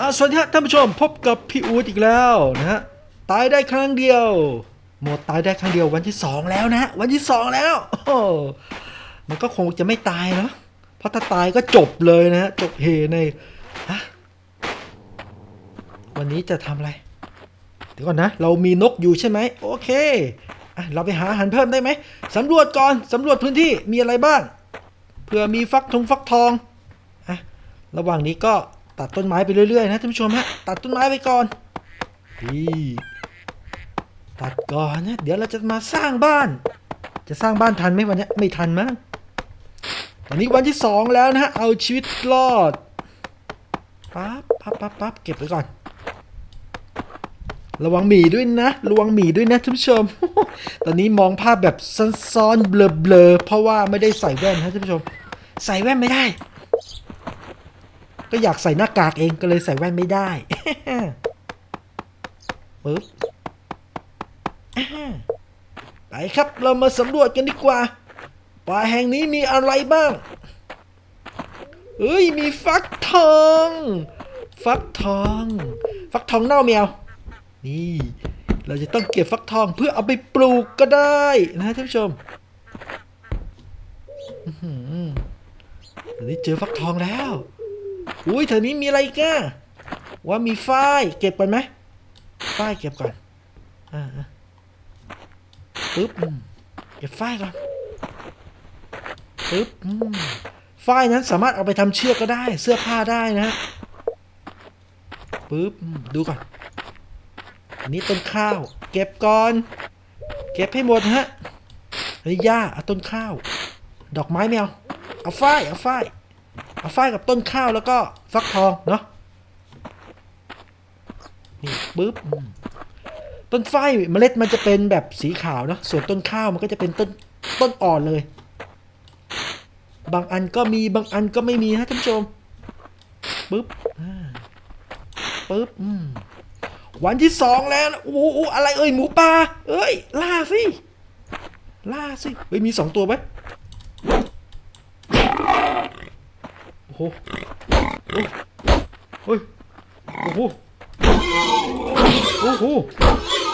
อ่าสวัสดีท่านผู้ชมพบกับพี่อูดอีกแล้วนะฮะตายได้ครั้งเดียว หมดตายได้ครั้งเดียววันที่สองแล้วนะฮะวันที่สองแล้วโอ้มันก็คงจะไม่ตายเนาะเพราะถ้าตายก็จบเลยนะฮะจบเฮในฮะวันนี้จะทำอะไรเดี๋ยวก่อนนะ เรามีนกอยู่ใช่ไหมโอเคอะเราไปหาอาหารเพิ่มได้ไหมสำรวจก่อนสำรวจพื้นที่มีอะไรบ้างเผื่อมีฟักทงฟักทองอะระหว่างนี้ก็ ตัดต้นไม้ไปเรื่อยๆนะท่านผู้ชมฮะตัดต้นไม้ไปก่อนนี่ตัดก่อนนะเดี๋ยวเราจะมาสร้างบ้าน จะสร้างบ้านทันไหมวันเนี้ยไม่ทันมั้งวันนี้วันที่สองแล้วนะฮะเอาชีวิตรอดปั๊บปั๊บปั๊บปั๊บเก็บไว้ก่อน ระวังหมีด้วยนะ ระวังหมีด้วยนะท่านผู้ชม ตอนนี้มองภาพแบบซ้อนๆเบลอๆเพราะว่าไม่ได้ใส่แว่นนะท่านผู้ชม ใส่แว่นไม่ได้ ก็อยากใส่หน้ากากเองก็เลยใส่แว่นไม่ได้ปึ๊บไปครับเรามาสำรวจกันดีกว่า ป่าแห่งนี้มีอะไรบ้าง เอ้ยมีฟักทอง ฟักทอง ฟักทองเน่าแมว นี่ เราจะต้องเก็บฟักทองเพื่อเอาไปปลูกก็ได้นะท่านผู้ชมอื้อหือตอนนี้เจอฟักทองแล้ว อุ้ยแถวนี้มีอะไรกันว่ามีฝ้าย เก็บก่อนไหมฝ้ายเก็บก่อนอ่าปึ๊บเก็บฝ้ายก่อนปึ๊บฝ้ายนั้นสามารถเอาไปทำเชือกก็ได้ เสื้อผ้าได้นะปึ๊บดูก่อนอันนี้ต้นข้าว เก็บก่อน เก็บให้หมดฮะอันนี้หญ้าเอาต้นข้าว ดอกไม้แมวเอาฝ้ายเอาฝ้าย เอาฝ้ายกับต้นข้าวแล้วก็ฟักทองเนาะนี่ปึ๊บต้นฝ้ายเมล็ดมันจะเป็นแบบสีขาวเนาะส่วนต้นข้าวมันก็จะเป็นต้นต้นอ่อนเลย บางอันก็มีบางอันก็ไม่มีฮะท่านผู้ชมปึ๊บปึ๊บอืมวันที่สองแล้วโอ้โหอะไรเอ่ยหมูป่าเอ้ยล่าสิล่าสิเฮ้ยมีสองตัวไหม โอ้โหโอ้ยโอ้โหโอ้โห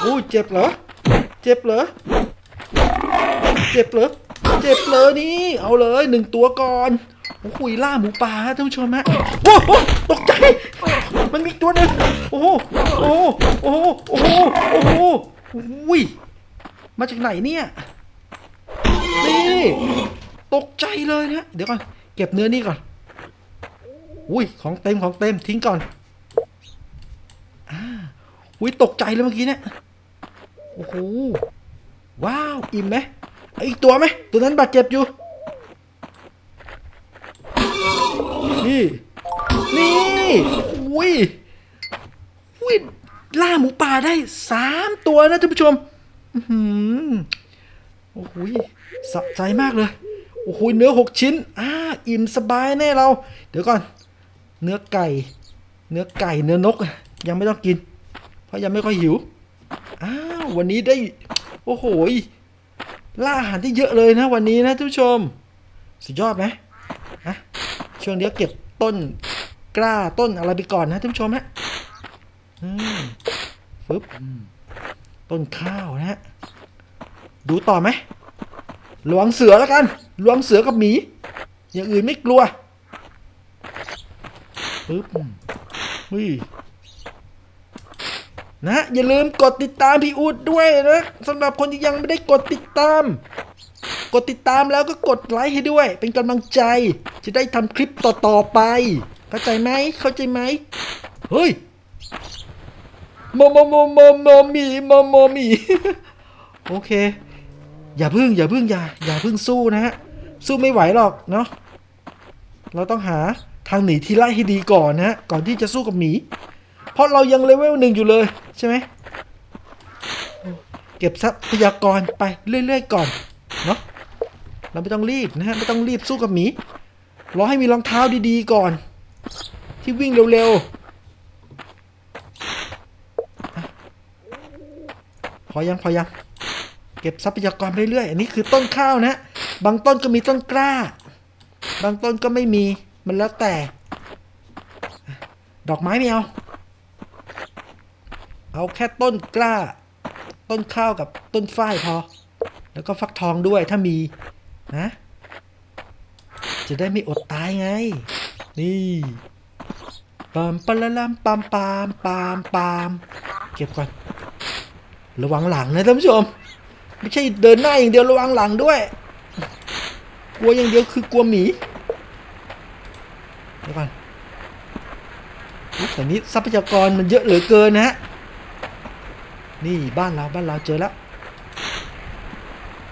โอ้ยเจ็บเหรอ เจ็บเหรอ เจ็บเหรอ เจ็บเลยนี่ เอาเลยหนึ่งตัวก่อนโอ้โหล่าหมูป่าท่านผู้ชมฮะโอ้โหตกใจ มันมีตัวนึงโอ้โหโอ้โหโอ้โหโอ้โหโอ้ยมาจากไหนเนี่ยนี่ตกใจเลยนะ เดี๋ยวก่อน เก็บเนื้อนี่ก่อน อุ้ยของเต็มของเต็มทิ้งก่อนอุ้ยตกใจเลยเมื่อกี้เนี่ยโอ้โหว้าวอิ่มไหมอีกตัวไหมตัวนั้นบาดเจ็บอยู่ นี่ นี่อุ้ยอุ้ยล่าหมูป่าได้สามตัวนะท่านผู้ชมอือหือโอ้โหสะใจมากเลยโอ้โหเนื้อหกชิ้น อ่า อิ่มสบายแน่เรา เดี๋ยวก่อน เนื้อไก่ เนื้อไก่เนื้อนก ยังไม่ต้องกิน เพราะยังไม่ค่อยหิวอ้าววันนี้ได้โอ้โหล่าอาหารที่เยอะเลยนะ วันนี้นะท่านผู้ชม สุดยอดไหมฮะช่วงเดียวเก็บต้นกล้าต้นอะไรไปก่อนนะท่านผู้ชมฮะฟึบต้นข้าวนะฮะดูต่อไหมระวังเสือแล้วกันระวังเสือกับหมีอย่างอื่นไม่กลัว ปึ๊บมเฮ้ยนะ อย่าลืมกดติดตามพี่อูดด้วยนะสำหรับคนที่ยังไม่ได้กดติดตาม กดติดตามแล้วก็กดไลค์ให้ด้วย เป็นกำลังใจ จะได้ทำคลิปต่อๆไป เข้าใจไหมเข้าใจไหมเฮ้ยโมโมโมโมโมมีโมโมมีโอเค อย่าพึ่ง อย่าพึ่งอย่าอย่าพึ่งสู้นะฮะ สู้ไม่ไหวหรอกเนาะเราต้องหา ทางหนีทีไล่ให้ดีก่อนนะฮะก่อนที่จะสู้กับหมี เพราะเรายังเลเวลหนึ่งอยู่เลยใช่ไหม เก็บทรัพยากรไปเรื่อยๆก่อนเนาะ เราไม่ต้องรีบนะฮะ ไม่ต้องรีบสู้กับหมี รอให้มีรองเท้าดีๆก่อน ที่วิ่งเร็วๆ พอยังพอยัง เก็บทรัพยากรเรื่อยๆ อันนี้คือต้นข้าวนะ บางต้นก็มีต้นกล้า บางต้นก็ไม่มี มันแล้วแต่ ดอกไม้ไม่เอา เอาแค่ต้นกล้า ต้นข้าวกับต้นฝ้ายพอ แล้วก็ฟักทองด้วยถ้ามีนะ จะได้ไม่อดตายไง นี่ปามปะละลามปามปามปามปามเก็บก่อน ระวังหลังนะท่านผู้ชม ไม่ใช่เดินหน้าอย่างเดียวระวังหลังด้วย กลัวอย่างเดียวคือกลัวหมีเดี๋ยวก่อนอุ๊ย แต่นี้ทรัพยากรมันเยอะเหลือเกินนะฮะ นี่บ้านเราบ้านเราเจอแล้ว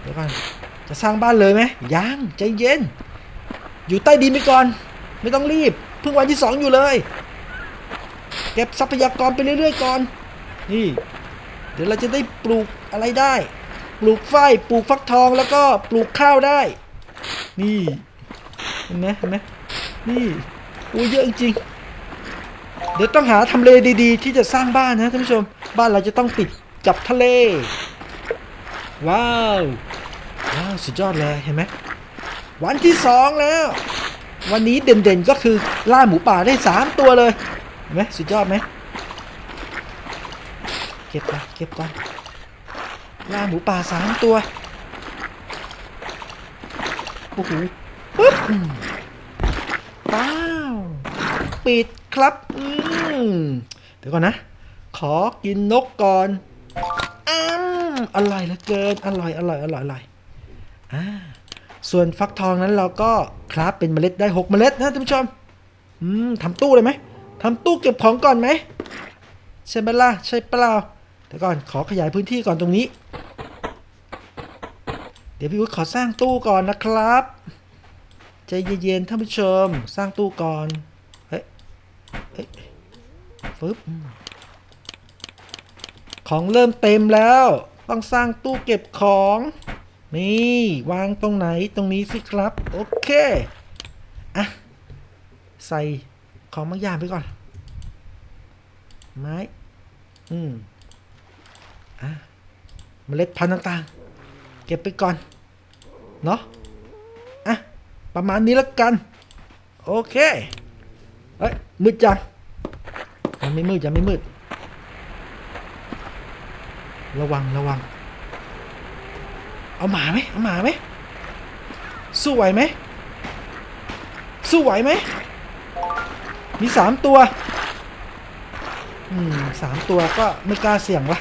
เดี๋ยวก่อน จะสร้างบ้านเลยไหมยังใจเย็น อยู่ใต้ดินไปก่อน ไม่ต้องรีบ เพิ่งวันที่สองอยู่เลย เก็บทรัพยากรไปเรื่อยๆก่อน นี่ เดี๋ยวเราจะได้ปลูกอะไรได้ ปลูกฝ้ายปลูกฟักทองแล้วก็ปลูกข้าวได้ นี่ เห็นไหมเห็นไหมนี่โอ้เยอะจริง เดี๋ยวต้องหาทำเลดีๆ ที่จะสร้างบ้านนะท่านผู้ชม บ้านเราจะต้องติดกับทะเล ว้าว ว้าวสุดยอดเลยเห็นไหมวันที่สองแล้ว วันนี้เด่นๆก็คือล่าหมูป่าได้สามตัวเลยเห็นไหมสุดยอดไหมเก็บก่อนเก็บก่อนล่าหมูป่าสามตัวโอ้โหปึ๊บป้าว ปิดครับอื เดี๋ยวก่อนนะ ขอกินนกก่อนอ้มอร่อยเหลือเกิน อร่อย อร่อย อร่อย อร่อยอ่าส่วนฟักทองนั้นเราก็คราฟเป็นเมล็ดได้ 6 เมล็ดนะท่านผู้ชมอืมทำตู้เลยไหมทำตู้เก็บของก่อนไหมใช่ไหมล่ะใช่เปล่าเดี๋ยวก่อนขอขยายพื้นที่ก่อนตรงนี้ เดี๋ยวพี่วุฒิขอสร้างตู้ก่อนนะครับใจเย็นๆท่านผู้ชม สร้างตู้ก่อน ฟึบของเริ่มเต็มแล้ว ต้องสร้างตู้เก็บของ นี่ วางตรงไหนตรงนี้สิครับ โอเค อะ ใส่ของบางอย่างไปก่อน ไม้ อืม อะเมล็ดพันธุ์ต่างๆ เก็บไปก่อน เนาะอะ ประมาณนี้แล้วกัน โอเค เฮ้ยมืดจัง ยังไม่มืดยังไม่มืด ระวังระวัง เอาหมาไหมเอาหมาไหมสู้ไหวไหมสู้ไหวไหมมีสามตัว อืมสามตัวก็ไม่กล้าเสี่ยงวะ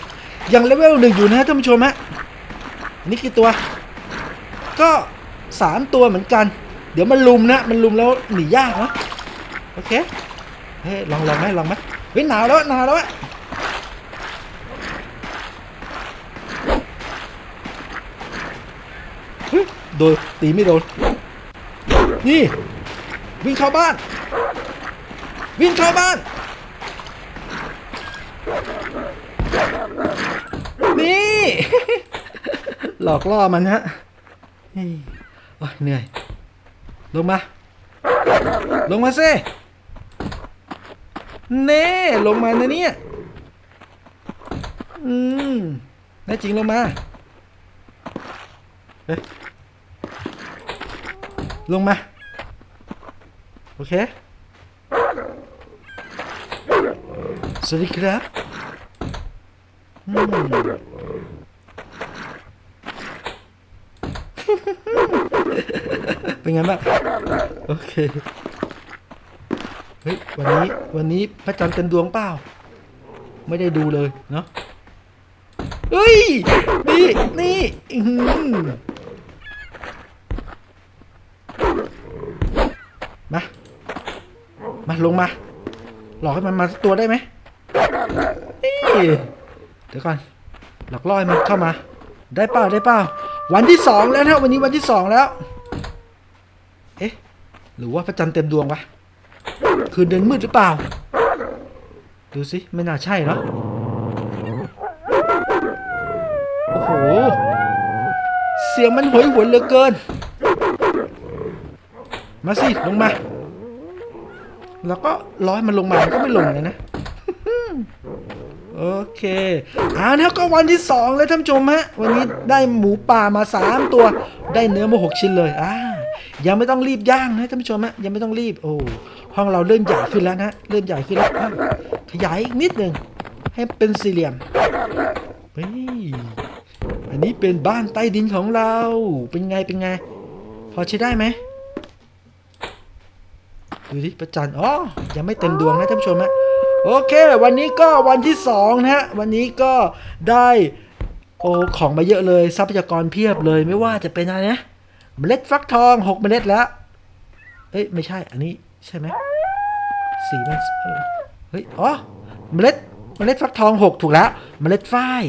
ยังเลเวลหนึ่งอยู่นะท่านผู้ชมฮะอันนี่กี่ตัว ก็สามตัวเหมือนกัน เดี๋ยวมันลุมนะ มันลุมแล้วหนียากนะโอเค เฮ้ยลองลองไหมลองไหม เฮ้ยหนาวแล้วหนาวแล้วยโดนตีไม่โดนนี่วิ่งเข้าบ้าน วิ่งเข้าบ้านนี่ หลอกล่อมันฮะเฮ้ยโอ๊ยเหนื่อย ลงมา ลงมาสิ เน่ลงมานะเนี่ย อืมแน่จริงลงมาเฮ้ยลงมา โอเค สวัสดีครับอืมเป็นไงบ้างโอเค เฮ้ยวันนี้วันนี้พระจันทร์เต็มดวงเปล่า ไม่ได้ดูเลยเนาะเฮ้ย นี่นี่มา มาลงมา หลอกให้มันมาตัวได้ไหมนี่เดี๋ยวก่อน หลอกล่อให้มันเข้ามา ได้เปล่าได้เปล่า วันที่สองแล้วนะวันนี้วันที่สองแล้ว เอ๊ะ หรือว่าพระจันทร์เต็มดวงวะ คืนเดือนมืดหรือเปล่า ดูสิไม่น่าใช่เนาะโอ้โห เสียงมันหวยหวนเหลือเกิน มาสิ ลงมา แล้วก็ร้อยมันลงมามันก็ไม่ลงเลยนะ โอเคเอานะก็วันที่สองเลยท่านผู้ชมฮะ วันนี้ได้หมูป่ามาสามตัว ได้เนื้อมาหกชิ้นเลยอ่า ยังไม่ต้องรีบย่างนะท่านผู้ชมฮะยังไม่ต้องรีบโอ้ห้องเราเริ่มใหญ่ขึ้นแล้วนะเริ่มใหญ่ขึ้นแล้วขยายอีกนิดหนึ่งให้เป็นสี่เหลี่ยมเฮ้ยอันนี้เป็นบ้านใต้ดินของเราเป็นไงเป็นไง พอใช้ได้ไหมดูดิประจันอ๋อยังไม่เต็มดวงนะท่านผู้ชมฮะโอเค วันนี้ก็วันที่สองนะฮะวันนี้ก็ได้โอ้ของมาเยอะเลยทรัพยากรเพียบเลยไม่ว่าจะเป็นอะไรนะ เมล็ดฟักทองหกเมล็ดแล้ว เอ้ยไม่ใช่ อันนี้ใช่ไหมสีมันเออเฮ้ย อ๋อ เมล็ด เมล็ดฟักทองหกถูกแล้ว เมล็ดฝ้าย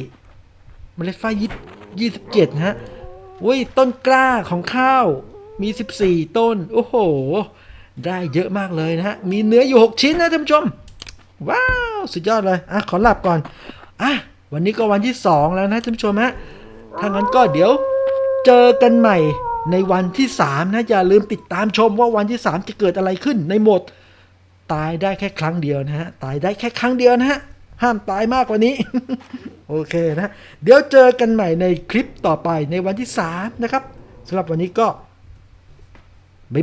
เมล็ดฝ้ายยี่ยี่สิบเจ็ดนะฮะอุ้ย ต้นกล้าของข้าว มีสิบสี่ต้น โอ้โห ได้เยอะมากเลยนะฮะ มีเนื้ออยู่หกชิ้นนะท่านผู้ชม ว้าว สุดยอดเลย อะ ขอหลับก่อน อะ วันนี้ก็วันที่สองแล้วนะท่านผู้ชมฮะ ถ้างั้นก็เดี๋ยวเจอกันใหม่ ในวันที่ 3 นะ อย่าลืมติดตามชมว่าวันที่ 3 จะเกิดอะไรขึ้นในโหมด ตายได้แค่ครั้งเดียวนะฮะ ตายได้แค่ครั้งเดียวนะฮะ ห้ามตายมากกว่านี้ โอเคนะ เดี๋ยวเจอกันใหม่ในคลิปต่อไปในวันที่ 3 นะครับสำหรับวันนี้ก็